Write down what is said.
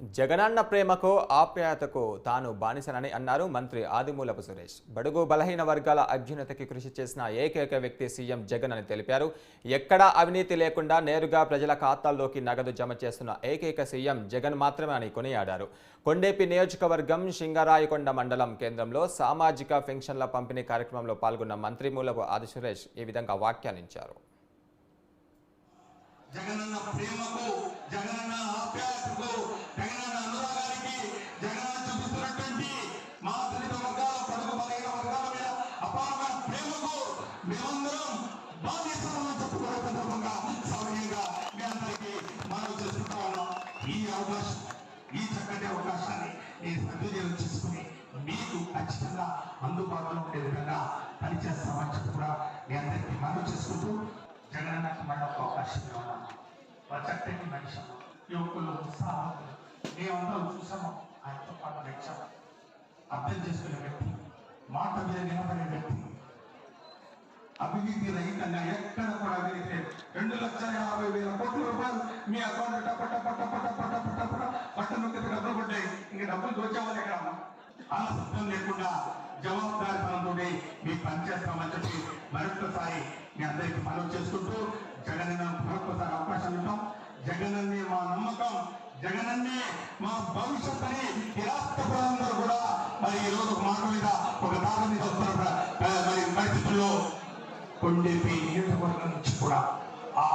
జగనన్న ప్రేమకు ఆప్యాయతకు తాను బానిసనని అన్నారు మంత్రి ఆదిమూలపు సురేష్. బడుగు బలహీన వర్గాల అభ్యున్నతికి కృషి చేసిన ఏకైక వ్యక్తి సీఎం జగన్ అని తెలిపారు. ఎక్కడా అవినీతి లేకుండా నేరుగా ప్రజల ఖాతాల్లోకి నగదు జమ చేస్తున్న ఏకైక సీఎం జగన్ మాత్రమే అని కొనియాడారు. కొండేపి నియోజకవర్గం సింగరాయకొండ మండలం కేంద్రంలో సామాజిక పెన్షన్ల పంపిణీ కార్యక్రమంలో పాల్గొన్న మంత్రి మూలపు ఆది సురేష్ ఈ విధంగా వ్యాఖ్యానించారు. జగనన్న ప్రేమకు మేమందరం బాధ్యతలను చెప్పుకునే సందర్భంగా సౌర్యంగా మీ అందరికీ మనం చేసుకుంటా ఉన్నాం ఈ అవకాశం ఈ చక్కటి అవకాశాన్ని నేను సద్వినియోగం చేసుకుని మీకు ఖచ్చితంగా అందుబాటులో ఉండే విధంగా పనిచేస్తామని చెప్పి కూడా మీ అందరికీ మనం చేసుకుంటూ జగనన్నకు మన ఒక అవకాశం ఉన్నాం చక్కటి మనిషి యువకులు ఉత్సాహం మేమందరం చూసాము ఆయనతో పాటు నచ్చాము అర్థం చేసుకునే వ్యక్తి మాట మీద నిలబడే వ్యక్తి అభివృద్ధి రహితంగా ఎక్కడ కూడా అవినీతి రెండు లక్షల యాభై వేల కోట్ల రూపాయలు మీ అకౌంట్ టప టప టప టప టప టప పట్ట నొక్కి డబ్బులు పడ్డాయి ఇంక డబ్బులు దోచేవాళ్ళే ఎక్కడ ఆలస్యం లేకుండా జవాబుదారితనంతో మీ పనిచేస్తామని చెప్పి మరొకసారి మీ అందరికీ మనవి చేసుకుంటూ జగన్ మరొకసారి అవకాశం ఇద్దాం. జగనన్నే మా నమ్మకం జగనన్నే మా భవిష్యత్ అని కొండేపి నియోజకవర్గం నుంచి కూడా ఆ